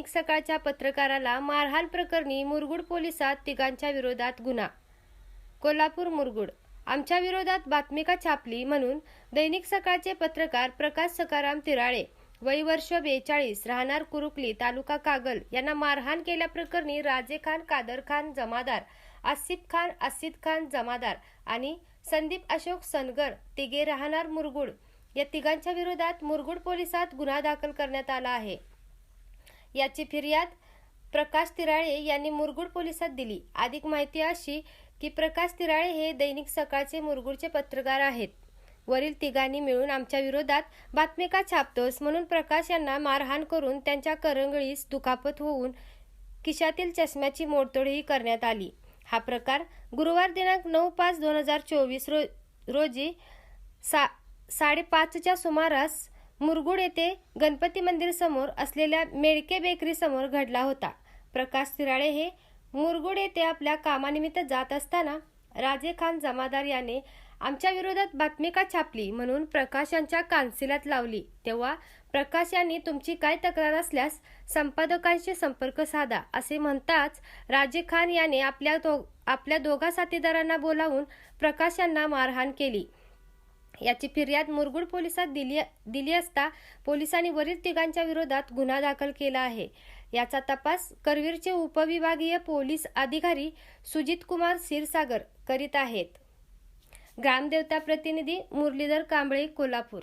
दैनिक सकाळच्या पत्रकाराला मारहाण प्रकरणी मुरगुड पोलिसात तिघांच्या विरोधात गुन्हा. कोल्हापूर मुरगुड. आमच्या विरोधात बातमी का छापली म्हणून दैनिक सकाळचे पत्रकार प्रकाश सकाराम तिराळे वय वर्ष बेचाळीस राहणार कुरुकली तालुका कागल यांना मारहाण केल्याप्रकरणी राजे खान कादर खान जमादार आसिफ खान आसिद खान जमादार आणि संदीप अशोक सनगर तिघे राहणार मुरगुड. या तिघांच्या विरोधात मुरगुड पोलिसात गुन्हा दाखल करण्यात आला आहे. याची फिर्याद प्रकाश तिराळे यांनी मुरगुड पोलिसात दिली. अधिक माहिती अशी की प्रकाश तिराळे हे दैनिक सकाळचे मुरगुडचे पत्रकार आहेत. वरील तिघांनी मिळून आमच्या विरोधात बातमी का छापतोस म्हणून प्रकाश यांना मारहाण करून त्यांच्या करंगळीस दुखापत होऊन खिशातील चष्म्याची मोडतोडही करण्यात आली. हा प्रकार गुरुवार दिनांक नऊ पाच दोन हजार चोवीस रो रोजी सा साडेपाचच्या सुमारास मुरगुड येथे गणपती मंदिर समोर असलेल्या मेडके बेकरी समोर घडला होता. प्रकाश तिराळे हे मुरगुड येथे आपल्या कामानिमित्त जात असताना राजे खान जमादार याने आमच्या विरोधात बातमी का छापली म्हणून प्रकाश यांच्या कानसिलात लावली. तेव्हा प्रकाश यांनी तुमची काय तक्रार असल्यास संपादकांशी संपर्क साधा असे म्हणताच राजे खान याने आपल्या दो आपल्या दोघा साथीदारांना बोलावून प्रकाश यांना मारहाण केली. याची फिर्याद मुरगुड पोलिसात दिली दिली असता पोलिसांनी वरील तिघांच्या विरोधात गुन्हा दाखल केला आहे. याचा तपास करवीरचे उपविभागीय पोलीस अधिकारी सुजित कुमार क्षीरसागर करीत आहेत. ग्रामदेवता प्रतिनिधी मुरलीधर कांबळे कोल्हापूर